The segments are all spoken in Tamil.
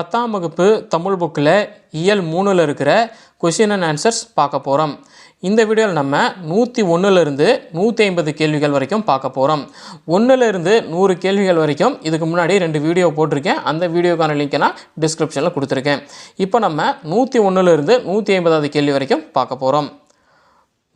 பத்தாம் வகுப்பு தமிழ் புக்கில் இயல் மூணில் இருக்கிற கொஷின் அண்ட் ஆன்சர்ஸ் பார்க்க போகிறோம் இந்த வீடியோவில் நம்ம நூற்றி ஒன்றுலேருந்து நூற்றி ஐம்பது கேள்விகள் வரைக்கும் பார்க்க போகிறோம் ஒன்றுலேருந்து நூறு கேள்விகள் வரைக்கும் இதுக்கு முன்னாடி ரெண்டு வீடியோ போட்டிருக்கேன். அந்த வீடியோக்கான லிங்க்கை நான் டிஸ்கிரிப்ஷனில் கொடுத்துருக்கேன். இப்போ நம்ம நூற்றி ஒன்றுலேருந்து நூற்றி ஐம்பதாவது கேள்வி வரைக்கும் பார்க்க போகிறோம்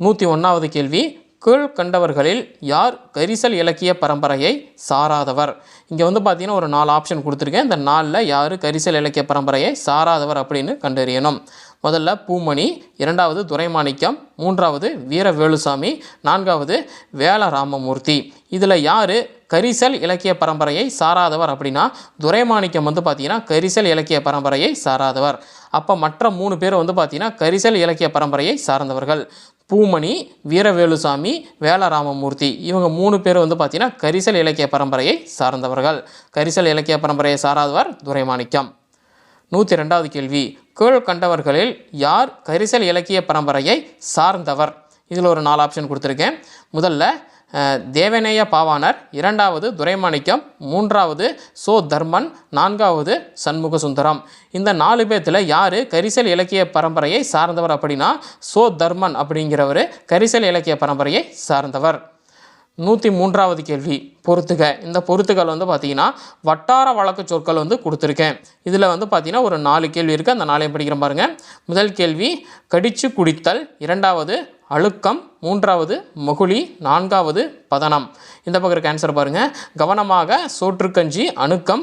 நூற்றி ஒன்றாவது கேள்வி கீழ் கண்டவர்களில் யார் கரிசல் இலக்கிய பரம்பரையை சாராதவர்? இங்கே வந்து பார்த்தீங்கன்னா ஒரு நாலு ஆப்ஷன் கொடுத்துருக்கேன். இந்த நாலில் யார் கரிசல் இலக்கிய பரம்பரையை சாராதவர் அப்படின்னு கண்டறியணும். முதல்ல பூமணி இரண்டாவது துரைமாணிக்கம் மூன்றாவது வீர வேலுசாமி நான்காவது வேல ராமமூர்த்தி இதில் யார் கரிசல் இலக்கிய பரம்பரையை சாராதவர் அப்படின்னா துரைமாணிக்கம் வந்து பார்த்தீங்கன்னா கரிசல் இலக்கிய பரம்பரையை சாராதவர். அப்போ மற்ற மூணு பேர் வந்து பார்த்தீங்கன்னா கரிசல் இலக்கிய பரம்பரையை சார்ந்தவர்கள். பூமணி வீரவேலுசாமி வேலராமமூர்த்தி. இவங்க மூணு பேர் வந்து பார்த்திங்கன்னா கரிசல் இலக்கிய பரம்பரையை சார்ந்தவர்கள். கரிசல் இலக்கிய பரம்பரையை சாராதவர் துரைமாணிக்கம். நூற்றி ரெண்டாவது கேள்வி. கேள் கண்டவர்களில் யார் கரிசல் இலக்கிய பரம்பரையை சார்ந்தவர்? இதில் ஒரு நாலு ஆப்ஷன் கொடுத்துருக்கேன். முதல்ல தேவநேய பாவாணர் இரண்டாவது துரைமாணிக்கம் மூன்றாவது சோ தர்மன் நான்காவது சண்முக சுந்தரம் இந்த நாலு பேர்த்தில் யார் கரிசல் இலக்கிய பரம்பரையை சார்ந்தவர் அப்படின்னா சோ தர்மன் அப்படிங்கிறவர் கரிசல் இலக்கிய பரம்பரையை சார்ந்தவர். நூற்றி மூன்றாவது கேள்வி பொறுத்துக. இந்த பொறுத்துகள் வந்து பார்த்தீங்கன்னா வட்டார வழக்கு சொற்கள் வந்து கொடுத்துருக்கேன். இதில் வந்து பார்த்தீங்கன்னா ஒரு நாலு கேள்வி இருக்குது அந்த நாளையும் படிக்கிற பாருங்கள் முதல் கேள்வி கடிச்சு குடித்தல். இரண்டாவது அழுக்கம் மூன்றாவது மகுழி நான்காவது பதனம். இந்த பக்கம் இருக்க ஆன்சர் பாருங்கள் கவனமாக சோற்றுக்கஞ்சி அணுக்கம்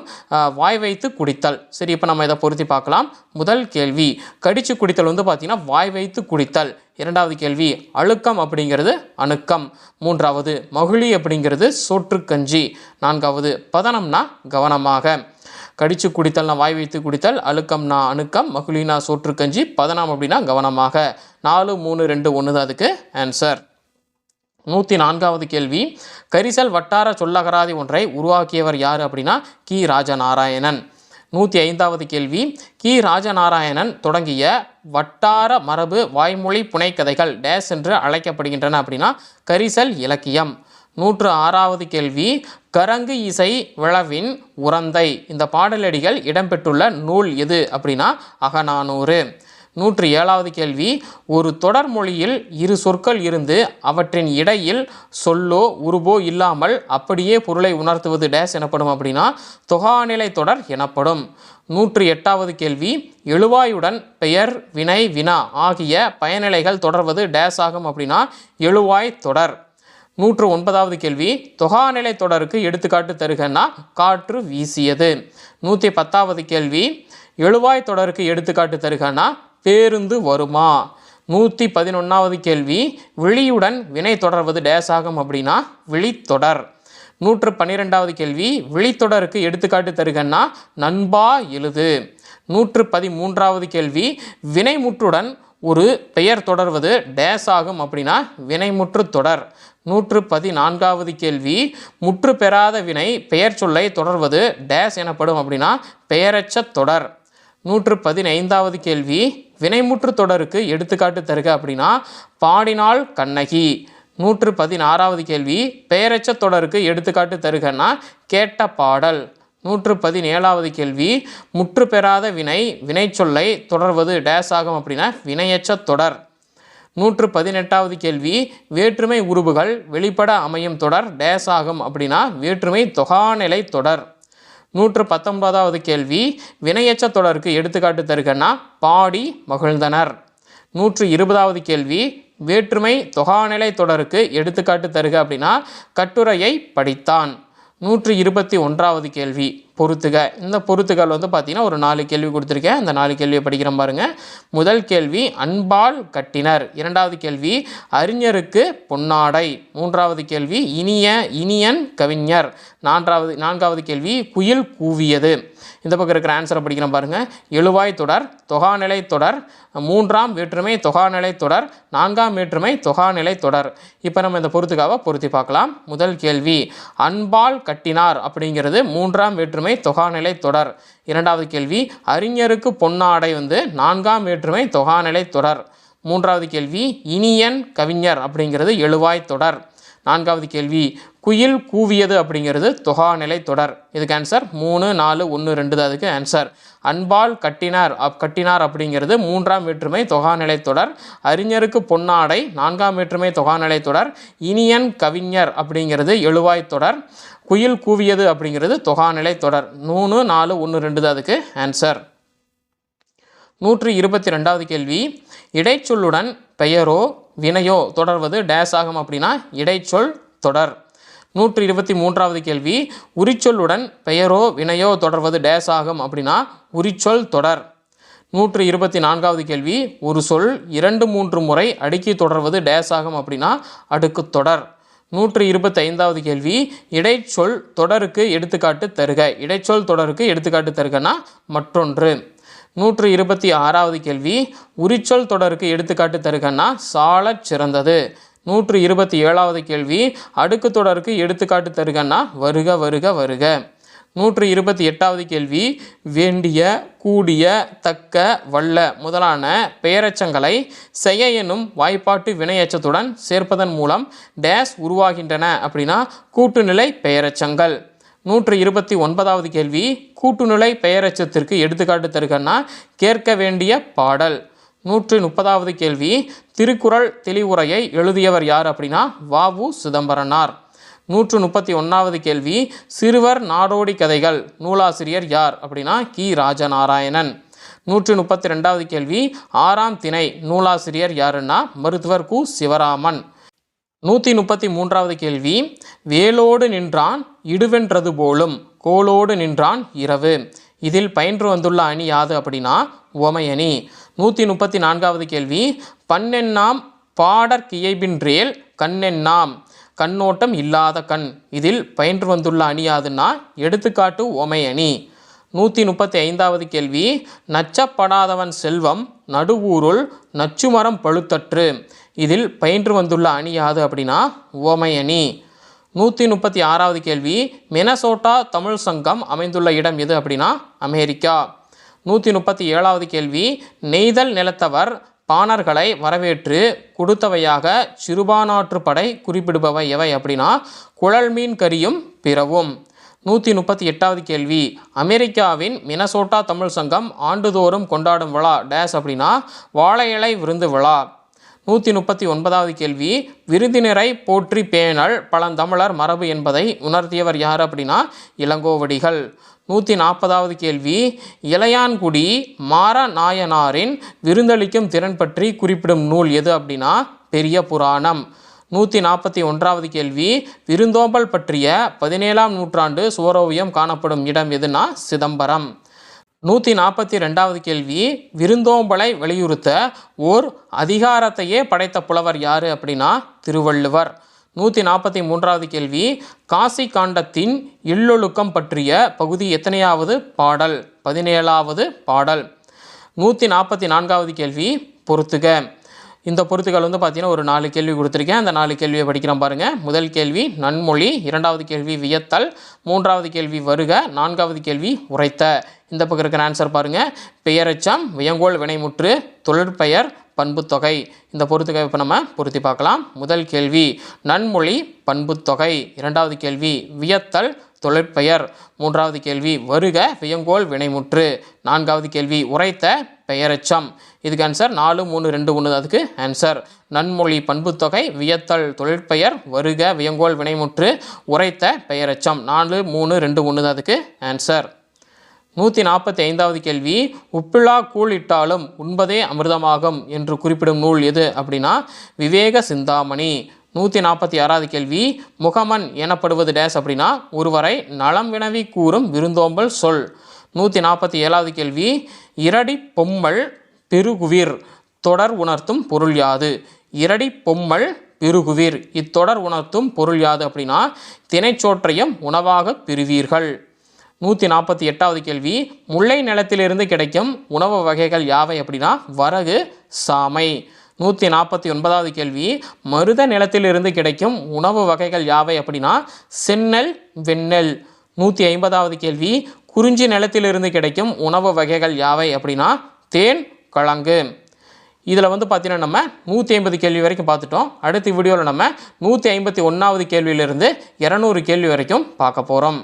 வாய் வைத்து குடித்தல். சரி இப்போ நம்ம இதை பொருத்தி பார்க்கலாம். முதல் கேள்வி கடிச்சு குடித்தல் வந்து பார்த்திங்கன்னா வாய் வைத்து குடித்தல். இரண்டாவது கேள்வி அழுக்கம் அப்படிங்கிறது அணுக்கம். மூன்றாவது மகிழி அப்படிங்கிறது சோற்றுக்கஞ்சி நான்காவது பதனம்னா கவனமாக. கடிச்சு குடித்தல்னா வாய் வைத்து குடித்தல் அழுக்கம்னா அணுக்கம் மகிழினா சோற்றுக்கஞ்சி பதனாம் அப்படின்னா கவனமாக. நாலு மூணு ரெண்டு ஒன்று தான் அதுக்கு ஆன்சர் நூற்றி நான்காவது கேள்வி கரிசல் வட்டார சொல்லகராதி ஒன்றை உருவாக்கியவர் யார் அப்படின்னா கி. ராஜநாராயணன். நூற்றி ஐந்தாவது கேள்வி கி. ராஜநாராயணன் தொடங்கிய வட்டார மரபு வாய்மொழி புனைக்கதைகள் டேஸ் என்று அழைக்கப்படுகின்றன அப்படின்னா கரிசல் இலக்கியம். நூற்று ஆறாவது கேள்வி கரங்கு இசை விழவின் உரந்தை இந்த பாடலடிகள் இடம்பெற்றுள்ள நூல் எது அப்படின்னா அகநானூறு. நூற்று ஏழாவது கேள்வி ஒரு தொடர் மொழியில் இரு சொற்கள் இருந்து அவற்றின் இடையில் சொல்லோ உருபோ இல்லாமல் அப்படியே பொருளை உணர்த்துவது டேஸ் எனப்படும் அப்படின்னா தொகாநிலை தொடர் எனப்படும். நூற்று எட்டாவது கேள்வி எழுவாயுடன் பெயர் வினை வினா ஆகிய பயனிலைகள் தொடர்வது டேஸ் ஆகும் அப்படின்னா எழுவாய் தொடர். நூற்று ஒன்பதாவது கேள்வி தொகாநிலை தொடருக்கு எடுத்துக்காட்டு தருகன்னா காற்று வீசியது. நூற்றி பத்தாவது கேள்வி எழுவாய் தொடருக்கு எடுத்துக்காட்டு தருகன்னா பேருந்து வருமா? நூற்றி பதினொன்றாவது கேள்வி விழியுடன் வினை தொடர்வது டேஸ் ஆகும் அப்படின்னா விழித்தொடர். நூற்று பன்னிரெண்டாவது கேள்வி விழித்தொடருக்கு எடுத்துக்காட்டு தருகன்னா நண்பா எழுது. நூற்று பதிமூன்றாவது கேள்வி வினைமுற்றுடன் ஒரு பெயர் தொடர்வது டேஸ் ஆகும் அப்படின்னா வினைமுற்று தொடர். நூற்று பதினான்காவது கேள்வி முற்று பெறாத வினை பெயர் சொல்லை தொடர்வது டேஸ் எனப்படும் அப்படின்னா பெயரச்ச தொடர். நூற்று பதினைந்தாவது கேள்வி வினைமுற்று தொடருக்கு எடுத்துக்காட்டு தருக அப்படின்னா பாடினாள் கண்ணகி. நூற்று பதினாறாவது கேள்வி பெயரச்ச தொடருக்கு எடுத்துக்காட்டு தருகன்னா கேட்ட பாடல். நூற்று பதினேழாவது கேள்வி முற்று பெறாத வினை வினைச்சொல்லை தொடர்வது டேஸ் ஆகும் அப்படின்னா வினையச்ச தொடர். நூற்று பதினெட்டாவது கேள்வி வேற்றுமை உருபுகள் வெளிப்பட அமையும் தொடர் டேஸ் ஆகும் அப்படின்னா வேற்றுமை தொகாநிலை தொடர். நூற்று பத்தொன்பதாவது கேள்வி வினையச்ச தொடருக்கு எடுத்துக்காட்டு தருகன்னா பாடி மகிழ்ந்தனர். நூற்று இருபதாவது கேள்வி வேற்றுமை தொகாநிலை தொடருக்கு எடுத்துக்காட்டு தருக அப்படின்னா கட்டுரையை படித்தான். நூற்றி இருபத்தி ஒன்றாவது கேள்வி பொறுத்துக. இந்த பொறுத்துகள் வந்து பார்த்தீங்கன்னா ஒரு நாலு கேள்வி கொடுத்துருக்கேன். அந்த நாலு கேள்வியை படிக்கிறேன் பாருங்க. முதல் கேள்வி அன்பால் கட்டினர். இரண்டாவது கேள்வி அறிஞருக்கு பொன்னாடை. மூன்றாவது கேள்வி இனிய இனியன் கவிஞர். நான்காவது நான்காவது கேள்வி குயில் கூவியது. இந்த பக்கம் இருக்கிற ஆன்சரை படிக்கிறோம் பாருங்கள் எழுவாய் தொடர் தொகாநிலை தொடர் மூன்றாம் வேற்றுமை தொகாநிலை தொடர் நான்காம் வேற்றுமை தொகாநிலை தொடர். இப்போ நம்ம இந்த பொறுத்துக்காக பொருத்தி பார்க்கலாம். முதல் கேள்வி அன்பால் கட்டினார் அப்படிங்கிறது மூன்றாம் வேற்றுமை தொகாநிலை தொடர். இரண்டாவது கேள்வி அறிஞருக்கு பொன்னாடை வந்து நான்காம் வேற்றுமை தொகாநிலை தொடர். மூன்றாவது கேள்வி இனியன் கவிஞர் அப்படிங்கிறது எழுவாய் தொடர். நான்காவது கேள்வி குயில் கூவியது அப்படிங்கிறது தொகாநிலை தொடர். இதுக்கு ஆன்சர் மூணு நாலு ஒன்று ரெண்டு தான் அதுக்கு ஆன்சர் அன்பால் கட்டினார் அப் கட்டினார் அப்படிங்கிறது மூன்றாம் வேற்றுமை தொகாநிலை தொடர். அறிஞருக்கு பொன்னாடை நான்காம் வேற்றுமை தொகாநிலை தொடர். இனியன் கவிஞர் அப்படிங்கிறது எழுவாய் தொடர். குயில் கூவியது அப்படிங்கிறது தொகாநிலை தொடர். மூணு நாலு ஒன்று ரெண்டு தான் அதுக்கு ஆன்சர் நூற்றி இருபத்தி ரெண்டாவது கேள்வி. இடைச்சொல்லுடன் பெயரோ வினையோ தொடர்வது டேஸ் ஆகும் அப்படின்னா இடைச்சொல் தொடர். நூற்றி இருபத்தி மூன்றாவது கேள்வி உரிச்சொல்லுடன் பெயரோ வினையோ தொடர்வது டேஸ் ஆகும் அப்படின்னா உரிச்சொல் தொடர். நூற்றி இருபத்தி நான்காவது கேள்வி ஒரு சொல் இரண்டு மூன்று முறை அடுக்கி தொடர்வது டேஸ் ஆகும் அப்படின்னா அடுக்கு தொடர். நூற்றி இருபத்தி ஐந்தாவது கேள்வி இடைச்சொல் தொடருக்கு எடுத்துக்காட்டு தருக. இடைச்சொல் தொடருக்கு எடுத்துக்காட்டு தருகனா மற்றொன்று. நூற்று இருபத்தி ஆறாவது கேள்வி உரிச்சொல் தொடருக்கு எடுத்துக்காட்டு தருகன்னா சாலச் சிறந்தது. நூற்று இருபத்தி ஏழாவது கேள்வி அடுக்கு தொடருக்கு எடுத்துக்காட்டு தருகன்னா வருக வருக வருக. நூற்று இருபத்தி எட்டாவது கேள்வி வேண்டிய கூடிய தக்க வல்ல முதலான பெயரச்சங்களை செய்ய என்னும் வாய்ப்பாட்டு வினையச்சத்துடன் சேர்ப்பதன் மூலம் டேஸ் உருவாகின்றன அப்படின்னா கூட்டுநிலை பெயரச்சங்கள். நூற்று இருபத்தி ஒன்பதாவது கேள்வி கூட்டுநிலை பெயரச்சத்திற்கு எடுத்துக்காட்டு தருகன்னா கேட்க வேண்டிய பாடல் நூற்று முப்பதாவது கேள்வி திருக்குறள் தெளிவுரையை எழுதியவர் யார் அப்படின்னா வாவு சிதம்பரனார். நூற்று முப்பத்தி ஒன்றாவது கேள்வி சிறுவர் நாடோடி கதைகள் நூலாசிரியர் யார் அப்படின்னா கி. ராஜநாராயணன். நூற்று முப்பத்தி ரெண்டாவது கேள்வி ஆறாம் திணை நூலாசிரியர் யாருன்னா மருத்துவர் கு. சிவராமன். நூற்றி முப்பத்தி மூன்றாவது கேள்வி வேலோடு நின்றான் இடுவென்றது போலும் கோலோடு நின்றான் இரவு. இதில் பயின்று வந்துள்ள அணி யாது அப்படின்னா உவமையணி. நூற்றி முப்பத்தி நான்காவது கேள்வி. பன்னெண்ணாம் பாடற்கியைபின்றேல் கண்ணெண்ணாம். கண்ணோட்டம் இல்லாத கண். இதில் பயின்று வந்துள்ள அணியாதுன்னா எடுத்துக்காட்டு உவமை அணி நூற்றி முப்பத்தி ஐந்தாவது கேள்வி. நச்சப்படாதவன் செல்வம் நடுவூருள் நச்சுமரம் பழுத்தற்று. இதில் பயின்று வந்துள்ள அணி யாது அப்படின்னா உவமை அணி நூற்றி முப்பத்தி ஆறாவது கேள்வி. மெனசோட்டா தமிழ் சங்கம் அமைந்துள்ள இடம் எது அப்படின்னா அமெரிக்கா. நூற்றி முப்பத்தி ஏழாவது கேள்வி நெய்தல் நிலத்தவர் பாணர்களை வரவேற்று கொடுத்தவையாக சிறுபானாற்று படை குறிப்பிடுபவை எவை அப்படின்னா குழல் மீன் கரியும் பிறவும். நூற்றி முப்பத்தி எட்டாவது கேள்வி அமெரிக்காவின் மினசோட்டா தமிழ் சங்கம் ஆண்டுதோறும் கொண்டாடும் விழா டேஸ் அப்படின்னா வாழை இலை விருந்து விழா. நூற்றி முப்பத்தி ஒன்பதாவது கேள்வி விருந்தினரை போற்றி பேணல் பழந்தமிழர் மரபு என்பதை உணர்த்தியவர் யார் அப்படின்னா இளங்கோவடிகள். நூற்றி நாற்பதாவது கேள்வி இளையான்குடி மார நாயனாரின் விருந்தளிக்கும் திறன் பற்றி குறிப்பிடும் நூல் எது அப்படின்னா பெரிய புராணம். நூற்றி நாற்பத்தி ஒன்றாவது கேள்வி விருந்தோம்பல் பற்றிய பதினேழாம் நூற்றாண்டு சுவரோவியம் காணப்படும் இடம் எதுனா சிதம்பரம். நூற்றி நாற்பத்தி ரெண்டாவது கேள்வி விருந்தோம்பலை வலியுறுத்த ஓர் அதிகாரத்தையே படைத்த புலவர் யார் அப்படின்னா திருவள்ளுவர். நூற்றி நாற்பத்தி மூன்றாவது கேள்வி காசி காண்டத்தின் இல்லொழுக்கம் பற்றிய பகுதி எத்தனையாவது பாடல்? பதினேழாவது பாடல். நூற்றி நாற்பத்தி நான்காவது கேள்வி பொறுத்துக. இந்த பொறுத்துகள் வந்து பார்த்தீங்கன்னா ஒரு நாலு கேள்வி கொடுத்துருக்கேன். அந்த நாலு கேள்வியை படிக்கிறோம் பாருங்கள் முதல் கேள்வி நன்மொழி. இரண்டாவது கேள்வி வியத்தல். மூன்றாவது கேள்வி வருக. நான்காவது கேள்வி உரைத்த. இந்த பக்கம் இருக்கிற ஆன்சர் பாருங்கள் பெயரெச்சம் வியங்கோல் வினைமுற்று தொழிற்பெயர் பண்புத்தொகை. இந்த பொறுத்துக்கை இப்போ நம்ம பொருத்தி பார்க்கலாம். முதல் கேள்வி நன்மொழி பண்புத்தொகை. இரண்டாவது கேள்வி வியத்தல் தொழிற்பெயர். மூன்றாவது கேள்வி வருக வியங்கோல் வினைமுற்று. நான்காவது கேள்வி உரைத்த பெயரச்சம். இதுக்கு ஆன்சர் நாலு மூணு ரெண்டு ஒன்று அதுக்கு ஆன்சர் நன்மொழி பண்புத்தொகை வியத்தல் தொழிற்பெயர் வருக வியங்கோல் வினைமுற்று உரைத்த பெயரச்சம். நாலு மூணு ரெண்டு ஒன்று அதுக்கு ஆன்சர் நூற்றி நாற்பத்தி ஐந்தாவது கேள்வி உப்பிழா கூழிட்டாலும் உண்பதே அமிர்தமாகும் என்று குறிப்பிடும் நூல் எது அப்படின்னா விவேக சிந்தாமணி. நூற்றி நாற்பத்தி ஆறாவது கேள்வி முகமன் எனப்படுவது டேஸ் அப்படின்னா ஒருவரை நலம் வினவி கூறும் விருந்தோம்பல் சொல் நூற்றி நாற்பத்தி ஏழாவது கேள்வி இரடி பொம்மல் பெருகுவிர் தொடர் உணர்த்தும் பொருள் யாது இரடி பொம்மல் பெருகுவிர் இத்தொடர் உணர்த்தும் பொருள் யாது அப்படின்னா தினைச்சோற்றையும் உணவாக பெறுவீர்கள் நூற்றி நாற்பத்தி எட்டாவது கேள்வி முல்லை நிலத்திலிருந்து கிடைக்கும் உணவு வகைகள் யாவை அப்படின்னா வரகு சாமை. நூற்றி நாற்பத்தி ஒன்பதாவது கேள்வி மருத நிலத்திலிருந்து கிடைக்கும் உணவு வகைகள் யாவை அப்படின்னா செந்நெல் வெண்ணெல் நூற்றி ஐம்பதாவது கேள்வி குறிஞ்சி நிலத்திலிருந்து கிடைக்கும் உணவு வகைகள் யாவை அப்படின்னா தேன் கழங்கு. இதில் வந்து பார்த்தீங்கன்னா நம்ம நூற்றி ஐம்பது கேள்வி வரைக்கும் பார்த்துட்டோம் அடுத்த வீடியோவில் நம்ம நூற்றி ஐம்பத்தி ஒன்றாவது கேள்வியிலிருந்து இரநூறு கேள்வி வரைக்கும் பார்க்க போகிறோம்